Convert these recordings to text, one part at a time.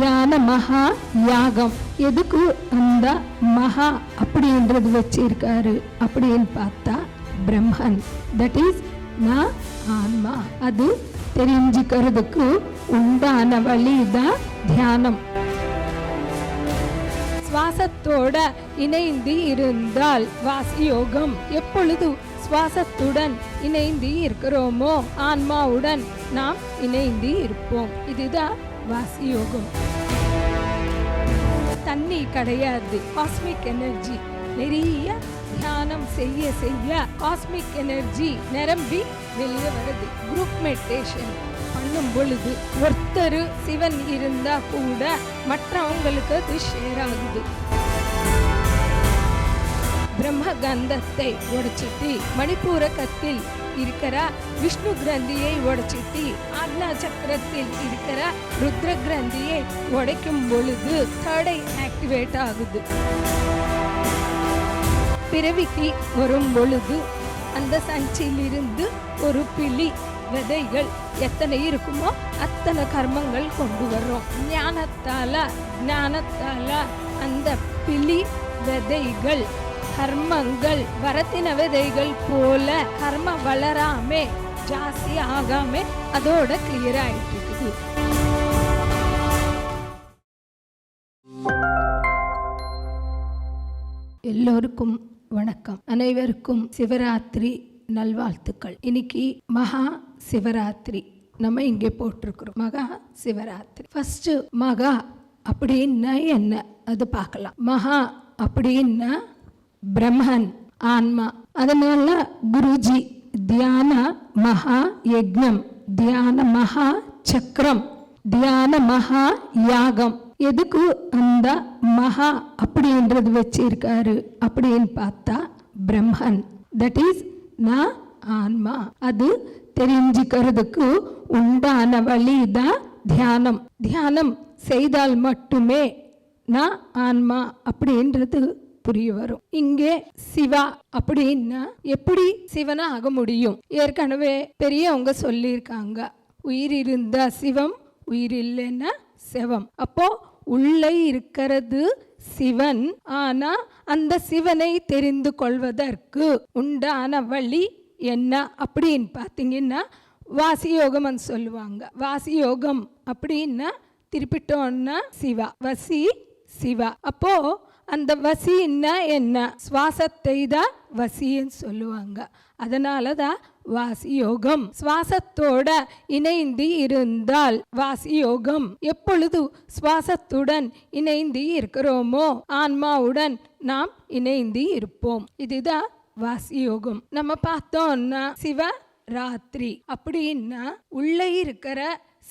தியான மகா யாகம். எதுக்கு அந்த மகா அப்படின்றது வச்சிருக்காரு அப்படின்னு பார்த்தா பிரம்மன். தட் இஸ் நான் ஆன்மா. அது தெரிஞ்சுக்கிறதுக்கு உண்டான வழி தான் தியானம். சுவாசத்தோட இணைந்து இருந்தால் வாசியோகம் எப்பொழுது சுவாசத்துடன் இணைந்து இருக்கிறோமோ ஆன்மாவுடன் நாம் இணைந்து இருப்போம். இதுதான் வாசி யோகம் தண்ணி கிடையாது. காஸ்மிக் எனர்ஜி நிறைய தியானம் செய்ய செய்ய காஸ்மிக் எனர்ஜி நிரம்பி வெளியே வருது. குரூப் மெடிடேஷன் பண்ணும் பொழுது ஒருத்தர் சிவன் இருந்தா கூட மற்றவங்களுக்கு அது ஷேர் ஆகுது. பிரம்ம கந்தத்தை உடைச்சிட்டு மணிப்பூரகத்தில் இருக்கிற விஷ்ணு கிரந்தியை உடைச்சிட்டு ஆக்னா சக்கரத்தில் இருக்கிற ருத்ர கிரந்தியை உடைக்கும் பொழுது தடை ஆக்டிவேட் ஆகுது. பிறவிக்கு வரும் பொழுது அந்த சஞ்சியிலிருந்து ஒரு பிழி விதைகள் எத்தனை இருக்குமோ அத்தனை கர்மங்கள் கொண்டு வரும். ஞானத்தால ஞானத்தால அந்த பிழி விதைகள் கர்மங்கள் வரத்தின விதைகள் போல கர்ம வளராமே ஜாஸ்தி ஆகாம அதோட கிளியர் ஆயிட்டு இருக்குது எல்லோருக்கும் வணக்கம். அனைவருக்கும் சிவராத்திரி நல்வாழ்த்துக்கள். இன்னைக்கு மகா சிவராத்திரி. நம்ம இங்கே போட்டிருக்கிறோம். மகா சிவராத்திரி. ஃபர்ஸ்ட் மகா அப்படின்னா என்ன? அது பார்க்கலாம். மகா அப்படின்னா பிரம்மன் ஆன்மா அதனால குருஜி தியான மகா யக்ஞம் தியான மகா சக்கரம் தியான மகா யாகம் எதுக்கு அந்த மகா அப்படின்றது வச்சிருக்காரு அப்படின்னு பார்த்தா பிரம்மன் தட் இஸ் நான் ஆன்மா அது தெரிஞ்சுக்கிறதுக்கு உண்டான வழி தான் தியானம் தியானம் செய்தால் மட்டுமே நான் ஆன்மா அப்படின்றது புரிய வரும். இங்கே சிவா அப்படின்னா எப்படி சிவனா ஆக முடியும்? ஏற்கனவே பெரியவங்க சொல்லியிருக்காங்க. உயிர் இருந்தா சிவம் உயிர் இல்லைன்னா சிவம். அப்போ உள்ளே இருக்கிறது சிவன். ஆனா அந்த சிவனை தெரிந்து கொள்வதற்கு உண்டான வழி என்ன அப்படின்னு பார்த்தீங்கன்னா வாசியோகம்னு சொல்லுவாங்க. வாசியோகம் அப்படின்னா திருப்பிட்டோன்னா சிவா. வசி சிவா. அப்போ அந்த வசின்னா என்ன சுவாசத்தை தான் வசின்னு சொல்லுவாங்க. அதனால தான் வாசியோகம். சுவாசத்தோட இணைந்து இருந்தால் வாசி யோகம் எப்பொழுது சுவாசத்துடன் இணைந்து இருக்கிறோமோ ஆன்மாவுடன் நாம் இணைந்து இருப்போம். இதுதான் வாசி யோகம் நம்ம பார்த்தோம்னா சிவ ராத்திரி அப்படின்னா உள்ளே இருக்கிற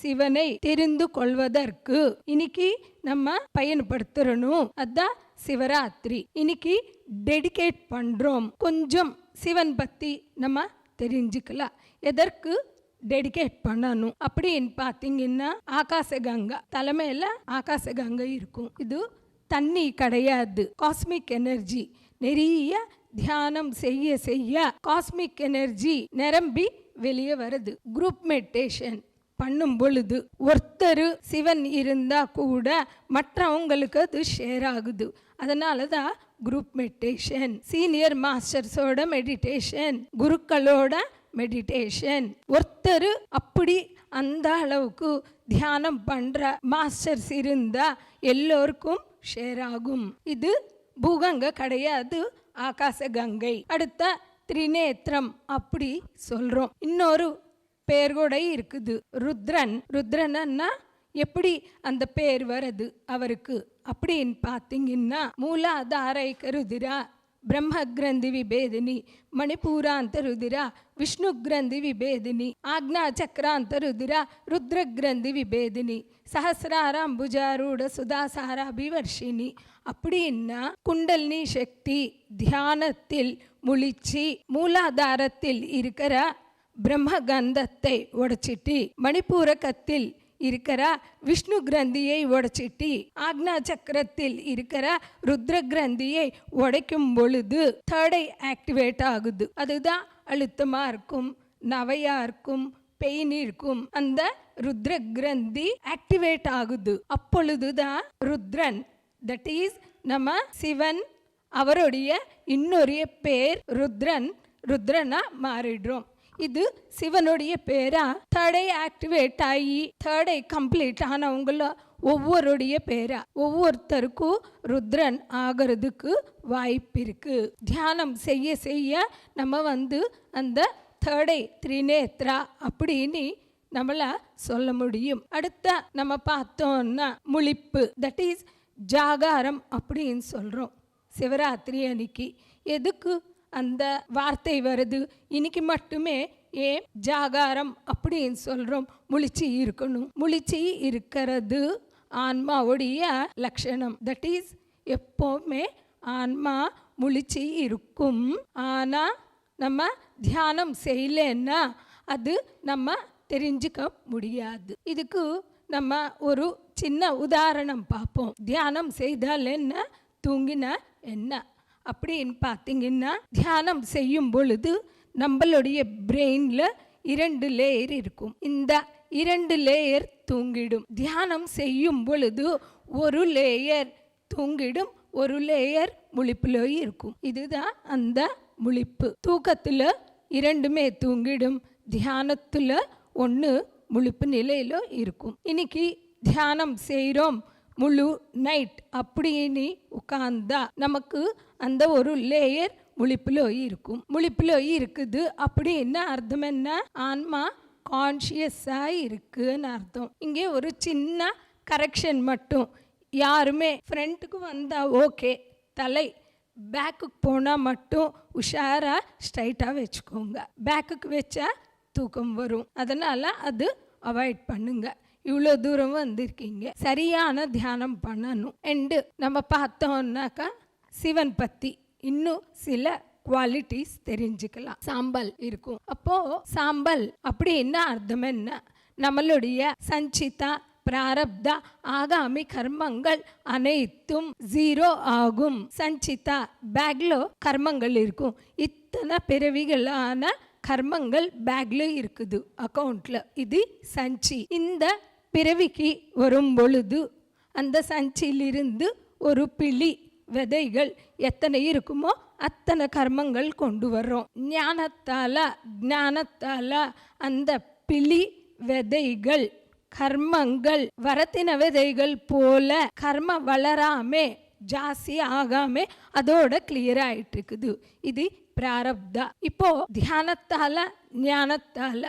சிவனை தெரிந்து கொள்வதற்கு இன்னைக்கு நம்ம பயன்படுத்துறணும். அதான் சிவராத்திரி. இன்னைக்கு டெடிகேட் பண்ணுறோம் கொஞ்சம் சிவன் பற்றி நம்ம தெரிஞ்சுக்கலாம். எதற்கு டெடிகேட் பண்ணணும்? அப்படின்னு பார்த்தீங்கன்னா ஆகாச கங்கா தலைமையில ஆகாச கங்கை இருக்கும். இது தண்ணி கிடையாது. காஸ்மிக் எனர்ஜி நிறைய தியானம் செய்ய செய்ய காஸ்மிக் எனர்ஜி நிரம்பி வெளியே வருது. குரூப் மெடிடேஷன் பண்ணும் பொழுது ஒருத்தர் சிவன் இருந்தா கூட மற்றவங்களுக்கு அது ஷேர் ஆகுது. அதனால தான் குரூப் மெடிடேஷன் சீனியர் மாஸ்டர்ஸோட மெடிடேஷன் குருக்களோட மெடிடேஷன் ஒருத்தர் அப்படி அந்த அளவுக்கு தியானம் பண்ற மாஸ்டர்ஸ் இருந்தா எல்லோருக்கும் ஷேர் ஆகும். இது பூகங்க கிடையாது ஆகாச கங்கை. அடுத்த திரிநேத்திரம் அப்படி சொல்றோம். இன்னொரு பேர் கூட இருக்குது. ருத்ரன் ருத்ரன்னா எப்படி அந்த பேர் வருது அவருக்கு? அப்படின்னு பார்த்தீங்கன்னா மூலாதாரைக்க ருதிரா பிரம்ம கிரந்தி விபேதினி மணிபூராந்த ருதிரா விஷ்ணு கிரந்தி விபேதினி ஆக்னா சக்கராந்த ருதிரா ருத்ர கிரந்தி விபேதினி சஹசிராராம்புஜாரூட சுதாசாராபிவர்ஷினி. அப்படின்னா குண்டல்னி சக்தி தியானத்தில் முழிச்சு மூலாதாரத்தில் இருக்கிற பிரம்மகந்தத்தை உடைச்சிட்டு மணிப்பூரகத்தில் இருக்கிற விஷ்ணு கிரந்தியை உடைச்சிட்டு ஆக்னா சக்கரத்தில் இருக்கிற ருத்ர கிரந்தியை உடைக்கும் பொழுது தேர்டை ஆக்டிவேட் ஆகுது. அதுதான் அழுத்தமாக இருக்கும் நவையாக இருக்கும் பெயின் இருக்கும். அந்த ருத்ர கிரந்தி ஆக்டிவேட் ஆகுது. அப்பொழுதுதான் ருத்ரன் தட் இஸ் நம்ம சிவன் அவருடைய இன்னொரு பேர் ருத்ரன். ருத்ரனா மாறிடுறோம். இது சிவனுடைய பேரா? தேர்டை ஆக்டிவேட் ஆகி தேர்டை கம்ப்ளீட் ஆனவங்கள ஒவ்வொருடைய பேரா? ஒவ்வொருத்தருக்கும் ருத்ரன் ஆகிறதுக்கு வாய்ப்பு இருக்கு. தியானம் செய்ய செய்ய நம்ம வந்து அந்த தேர்டை திரிநேத்ரா அப்படின்னு நம்மள சொல்ல முடியும். அடுத்த நம்ம பார்த்தோம்னா முழிப்பு. தட் இஸ் ஜாகாரம் அப்படின்னு சொல்கிறோம் சிவராத்திரி அன்னைக்கு. எதுக்கு அந்த வார்த்தை வருது. இன்னைக்கு மட்டுமே ஏன் ஜாகாரம் அப்படின்னு சொல்கிறோம் முழிச்சு இருக்கணும். முழிச்சு இருக்கிறது ஆன்மாவுடைய லட்சணம். தட் இஸ் எப்போவுமே ஆன்மா முழிச்சு இருக்கும். ஆனால் நம்ம தியானம் செய்யலைன்னா அது நம்ம தெரிஞ்சுக்க முடியாது. இதுக்கு நம்ம ஒரு சின்ன உதாரணம் பார்ப்போம். தியானம் செய்தால் என்ன? தூங்கினா என்ன? அப்படின்னு பார்த்தீங்கன்னா தியானம் செய்யும் பொழுது நம்மளுடைய பிரெயினில் இரண்டு லேயர் இருக்கும். இந்த இரண்டு லேயர் தூங்கிடும். தியானம் செய்யும் பொழுது ஒரு லேயர் தூங்கிடும் ஒரு லேயர் முழிப்புல இருக்கும். இதுதான் அந்த முழிப்பு. தூக்கத்தில் இரண்டுமே தூங்கிடும். தியானத்தில் ஒன்று முழிப்பு நிலையில் இருக்கும். இன்னைக்கு தியானம் செய்கிறோம் முழு நைட் அப்படின்னு உட்கார்ந்தா நமக்கு அந்த ஒரு லேயர் முழிப்பில் இருக்கும். முழிப்பில் இருக்குது. அப்படின்னா அர்த்தம் என்ன? ஆன்மா கான்ஷியஸாக இருக்குன்னு அர்த்தம். இங்கே ஒரு சின்ன கரெக்ஷன் மட்டும். யாருமே ஃப்ரண்ட்டுக்கு வந்தால் ஓகே தலை பேக்குக்கு போனால் மட்டும் உஷாராக ஸ்ட்ரைட்டாக வச்சுக்கோங்க. பேக்குக்கு வச்சா தூக்கம் வரும். அதனால் அது அவாய்ட் பண்ணுங்க. இவ்வளோ தூரம் வந்திருக்கீங்க. சரியான தியானம் பண்ணணும். அண்டு நம்ம பார்த்தோம்னாக்கா சிவன் பற்றி இன்னும் சில குவாலிட்டிஸ் தெரிஞ்சுக்கலாம். சாம்பல் இருக்கும். அப்போ சாம்பல் அப்படின்னா அர்த்தம் என்ன நம்மளுடைய சஞ்சிதா பிராரப்தா ஆகாமி கர்மங்கள் அனைத்தும் ஜீரோ ஆகும். சஞ்சிதா பேக்ல கர்மங்கள் இருக்கும். இத்தனை பிறவிகளான கர்மங்கள் பேக்ல இருக்குது அக்கௌண்ட்ல இது சஞ்சி. இந்த பிறவிக்கு வரும் பொழுது அந்த சஞ்சியிலிருந்து ஒரு பிழி விதைகள் எத்தனை இருக்குமோ அத்தனை கர்மங்கள் கொண்டு வர்றோம். ஞானத்தால ஞானத்தால அந்த பிளி விதைகள் கர்மங்கள் வரத்தின விதைகள் போல கர்ம வளராமே ஜாஸ்தி ஆகாம அதோட கிளியர் ஆயிட்டு இருக்குது இது பிராரப்தா. இப்போ தியானத்தால ஞானத்தால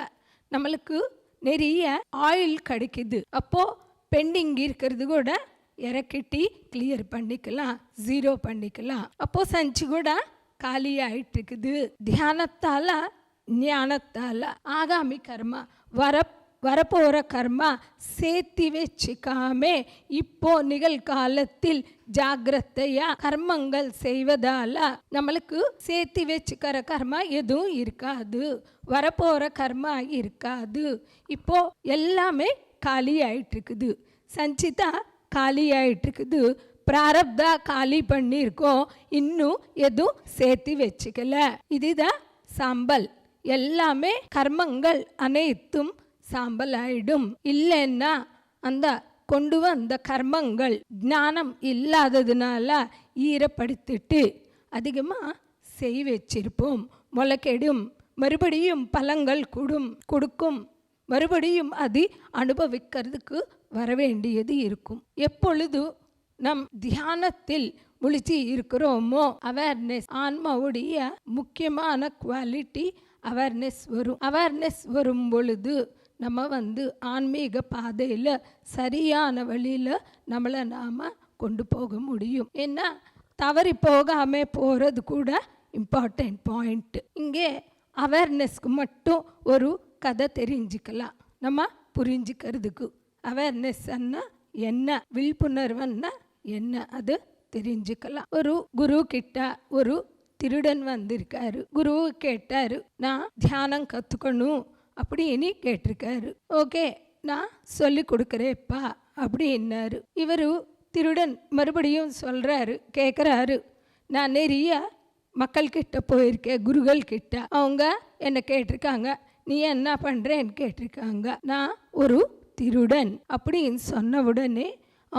நம்மளுக்கு நிறைய ஆயில் கிடைக்குது. அப்போ பெண்டிங் இருக்கிறது கூட இறக்கிட்டி கிளியர் பண்ணிக்கலாம் ஜீரோ பண்ணிக்கலாம். அப்போ சஞ்சு கூட காலியாயிட்டு இருக்குது தியானத்தால ஞானத்தால ஆகாமி கர்மா வர வரப்போகிற கர்மா சேர்த்தி வச்சுக்காம இப்போ நிகழ்காலத்தில் ஜாகிரதையா கர்மங்கள் செய்வதால நம்மளுக்கு சேர்த்தி வச்சுக்கிற கர்மா எதுவும் இருக்காது. வரப்போகிற கர்மா இருக்காது. இப்போ எல்லாமே காலி ஆயிட்டு இருக்குது சஞ்சிதா காலி ஆயிட்டு பிராரப்தா காலி பண்ணியிருக்கோம். இன்னும் எதுவும் சேர்த்து வச்சுக்கல. இதுதான் சாம்பல். எல்லாமே கர்மங்கள் அனைத்தும் சாம்பல் ஆயிடும் இல்லைன்னா அந்த கொண்டு வந்த கர்மங்கள் ஞானம் இல்லாததுனால ஈரப்படுத்திட்டு அதிகமாக செய் வச்சிருப்போம். முளைக்கெடும். மறுபடியும் பழங்கள் கொடும் கொடுக்கும். மறுபடியும் அது அனுபவிக்கிறதுக்கு வரவேண்டியது இருக்கும். எப்பொழுது நம் தியானத்தில் முழிச்சு இருக்கிறோமோ அவேர்னஸ் ஆன்மாவுடைய முக்கியமான குவாலிட்டி அவேர்னஸ் வரும். அவேர்னஸ் வரும் பொழுது நம்ம வந்து ஆன்மீக பாதையில் சரியான வழியில் நம்மளை நாம் கொண்டு போக முடியும். ஏன்னா தவறி போகாமல் போகிறது கூட இம்பார்ட்டண்ட் பாயிண்ட்டு இங்கே அவேர்னஸ்க்கு மட்டும் ஒரு கதை தெரிஞ்சுக்கலாம். நம்ம புரிஞ்சுக்கிறதுக்கு. அவேர்னஸ் என்ன விழிப்புணர்வுன்னா என்ன அது தெரிஞ்சுக்கலாம். ஒரு குரு கிட்ட ஒரு திருடன் வந்திருக்காரு. குரு கேட்டாரு நான் தியானம் கற்றுக்கணும் அப்படின்னு கேட்டிருக்காரு. ஓகே நான் சொல்லி கொடுக்குறேப்பா அப்படின்னாரு. இவர் திருடன் மறுபடியும் சொல்கிறாரு கேட்குறாரு நான் நிறைய மக்கள்கிட்ட போயிருக்கேன் குருகள் கிட்ட அவங்க என்னை கேட்டிருக்காங்க நீ என்ன பண்ணுறேன்னு கேட்டிருக்காங்க. நான் ஒரு திருடன் அப்படின்னு சொன்ன உடனே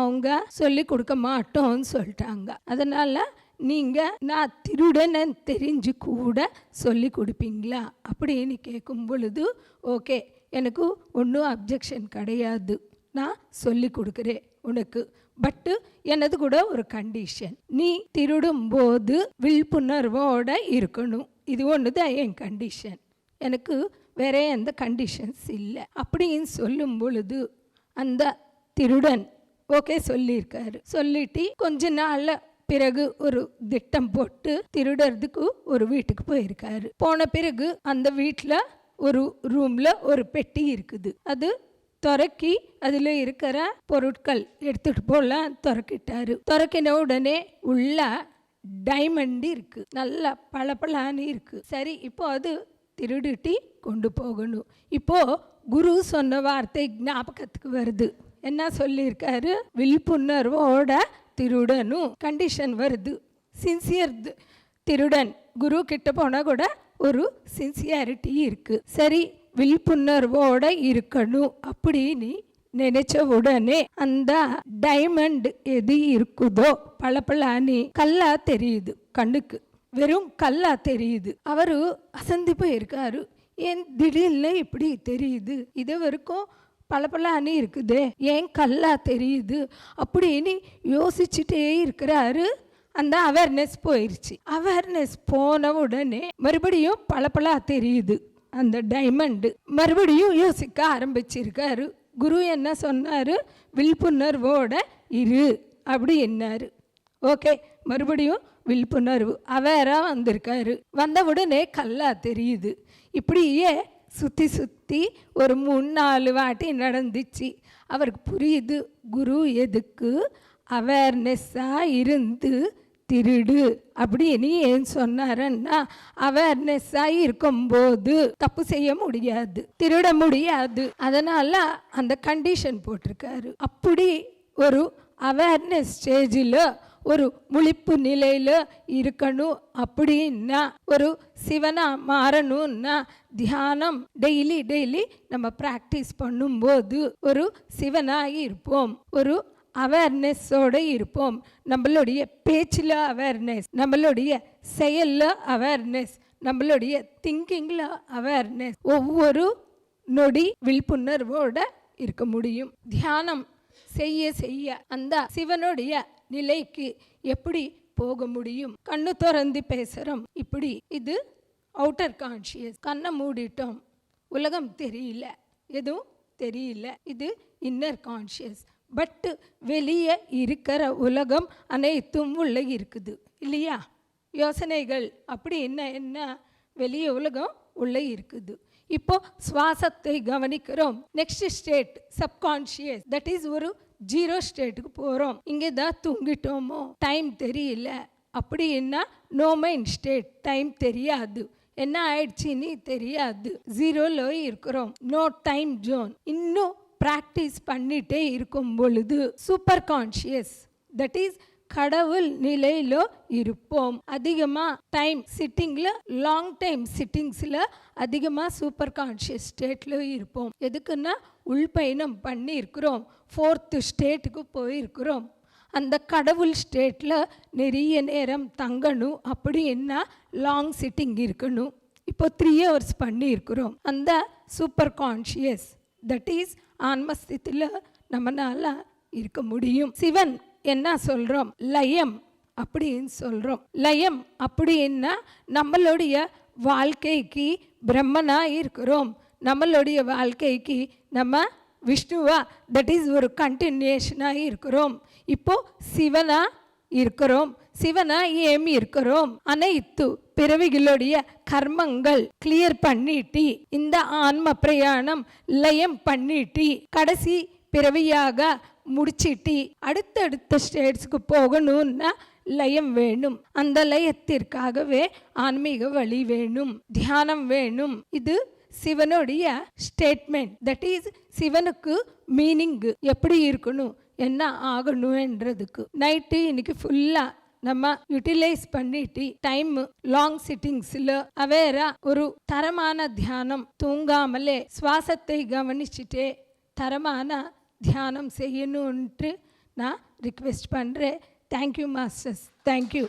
அவங்க சொல்லி கொடுக்க மாட்டோம்னு சொல்லிட்டாங்க. அதனால் நீங்கள் நான் திருடனை தெரிஞ்சு கூட சொல்லி கொடுப்பீங்களா அப்படின்னு கேட்கும் பொழுது ஓகே எனக்கு ஒன்றும் அப்ஜெக்ஷன் கிடையாது. நான் சொல்லி கொடுக்குறேன் உனக்கு. பட்டு எனது கூட ஒரு கண்டிஷன் நீ திருடும் போது விழிப்புணர்வோட இருக்கணும். இது ஒன்று தான் என் கண்டிஷன் எனக்கு வேற எந்த கண்டிஷன்ஸ் இல்லை. அப்படின்னு சொல்லும் பொழுது அந்த திருடன் ஓகே சொல்லியிருக்காரு. சொல்லிட்டு கொஞ்ச நாள்ல பிறகு ஒரு திட்டம் போட்டு திருடுறதுக்கு ஒரு வீட்டுக்கு போயிருக்காரு. போன பிறகு அந்த வீட்டில் ஒரு ரூம்ல ஒரு பெட்டி இருக்குது. அது துறக்கி அதில் இருக்கிற பொருட்கள் எடுத்துட்டு போகலாம் துறக்கிட்டாரு. துறக்கின உடனே உள்ள டைமண்ட் இருக்கு. நல்லா பளபளான்னு இருக்கு. சரி இப்போ அது திருடிட்டி கொண்டு போகணும். இப்போ குரு சொன்ன வார்த்தை ஞாபகத்துக்கு வருது. என்ன சொல்லியிருக்காரு? விழிப்புணர்வோட திருடனும் கண்டிஷன் வருது. சின்சியர் திருடன். குரு கிட்ட போனால் கூட ஒரு சின்சியாரிட்டி இருக்குது சரி விழிப்புணர்வோட இருக்கணும் அப்படின்னு நினைச்ச உடனே அந்த டைமண்ட் எது இருக்குதோ பளபளன்னு கல்லா தெரியுது கண்ணுக்கு. வெறும் கல்லா தெரியுது. அவரு அசந்து போயிருக்காரு. ஏன் திடீர்னு இப்படி தெரியுது? இது வரைக்கும் பளபளன்னு இருக்குதே. ஏன் கல்லா தெரியுது? அப்படின்னு யோசிச்சுட்டே இருக்கிறாரு. அந்த அவேர்னஸ் போயிருச்சு. அவேர்னஸ் போன உடனே மறுபடியும் பளபளா தெரியுது. அந்த டைமண்டு மறுபடியும் யோசிக்க ஆரம்பிச்சிருக்காரு. குரு என்ன சொன்னாரு? விழிப்புணர்வோட இரு அப்படி என்னாரு ஓகே மறுபடியும் விழிப்புணர்வு. அவேராக வந்திருக்காரு. வந்த உடனே கல்லா தெரியுது. இப்படியே சுற்றி சுற்றி ஒரு மூணு நாலு வாட்டி நடந்துச்சு. அவருக்கு புரியுது. குரு எதுக்கு? அவேர்னஸ்ஸாக இருந்து திருடு. அப்படின்னு ஏன் சொன்னாரன்னா அவேர்னஸ்ஸாக இருக்கும்போது தப்பு செய்ய முடியாது. திருட முடியாது. அதனால அந்த கண்டிஷன் போட்டிருக்காரு. அப்படி ஒரு அவேர்னஸ் ஸ்டேஜில் ஒரு முழிப்பு நிலையில் இருக்கணும் அப்படின்னா ஒரு சிவனாக மாறணும்னா தியானம் டெய்லி டெய்லி நம்ம ப்ராக்டிஸ் பண்ணும்போது ஒரு சிவனாக இருப்போம். ஒரு அவேர்னஸோடு இருப்போம். நம்மளுடைய பேச்சில் அவேர்னஸ் நம்மளுடைய செயலில் அவேர்னஸ் நம்மளுடைய திங்கிங்கில் அவேர்னஸ் ஒவ்வொரு நொடி விழிப்புணர்வோடு இருக்க முடியும். தியானம் செய்ய செய்ய அந்த சிவனுடைய நிலைக்கு எப்படி போக முடியும்? கண்ணு திறந்து பேசுகிறோம் இப்படி இது அவுட்டர் கான்ஷியஸ் கண்ணை மூடிட்டோம். உலகம் தெரியல. எதுவும் தெரியல. இது இன்னர் கான்ஷியஸ் பட்டு வெளியே இருக்கிற உலகம் அனைத்தும் உள்ள இருக்குது. இல்லையா? யோசனைகள் அப்படி என்ன என்ன? வெளியே உலகம் உள்ளே இருக்குது. இப்போ சுவாசத்தை கவனிக்கிறோம். Next state subconscious that is ஒரு ஜீரோ ஸ்டேட்டுக்கு போகிறோம் இங்கே தான் தூங்கிட்டோமோ? டைம் தெரியல. அப்படின்னா நோ மைண்ட் ஸ்டேட் டைம் தெரியாது. என்ன ஆயிடுச்சுன்னு தெரியாது. ஜீரோல இருக்கிறோம். நோ டைம் ஜோன் இன்னும் ப்ராக்டிஸ் பண்ணிட்டே இருக்கும் பொழுது சூப்பர் கான்ஷியஸ் தட் இஸ் கடவுள் நிலையில இருப்போம். அதிகமாக டைம் சிட்டிங்கில் லாங் டைம் சிட்டிங்ஸில் அதிகமாக சூப்பர் கான்ஷியஸ் ஸ்டேட்டில் இருப்போம். எதுக்குன்னா உள்பயணம் பண்ணியிருக்கிறோம். ஃபோர்த்து ஸ்டேட்டுக்கு போயிருக்கிறோம். அந்த கடவுள் ஸ்டேட்டில் நிறைய நேரம் தங்கணும். அப்படின்னா லாங் சிட்டிங் இருக்கணும். இப்போ த்ரீ ஹவர்ஸ் பண்ணியிருக்கிறோம். அந்த சூப்பர் கான்ஷியஸ் தட் இஸ் ஆன்மஸ்தித்தில் நம்மளால் இருக்க முடியும். சிவன் என்ன சொல்கிறோம் லயம் அப்படின்னு சொல்கிறோம் லயம் அப்படின்னா நம்மளுடைய வாழ்க்கைக்கு பிரம்மனா இருக்கிறோம். நம்மளுடைய வாழ்க்கைக்கு நம்ம விஷ்ணுவா தட் இஸ் ஒரு கண்டினியூஷனாக இருக்கிறோம். இப்போ சிவனா இருக்கிறோம். சிவனா ஏமி இருக்கிறோம். அனைத்து பிறவிகளுடைய கர்மங்கள் கிளியர் பண்ணிட்டு இந்த ஆன்ம பிரயாணம் லயம் பண்ணிட்டு கடைசி பிறவியாக முடிச்சிட்டு அடுத்தடுத்த ஸ்டேட்ஸ்க்கு போகணும்னா லயம் வேணும். அந்த லயத்திற்காகவே ஆன்மீக வழி வேணும். தியானம் வேணும். இது சிவனுடைய ஸ்டேட்மெண்ட் தட் இஸ் சிவனுக்கு மீனிங் எப்படி இருக்கணும் என்ன ஆகணுன்றதுக்கு நைட்டு இன்னைக்கு ஃபுல்லாக நம்ம யூட்டிலைஸ் பண்ணிட்டு டைம் லாங் சிட்டிங்ஸில் அவேரா ஒரு தரமான தியானம். தூங்காமலே சுவாசத்தை கவனிச்சுட்டே தரமான தியானம் செய்யணுன்ட்டு நான் ரிக்வெஸ்ட் பண்ணுறேன் தேங்க்யூ மாஸ்டர்ஸ் தேங்க்யூ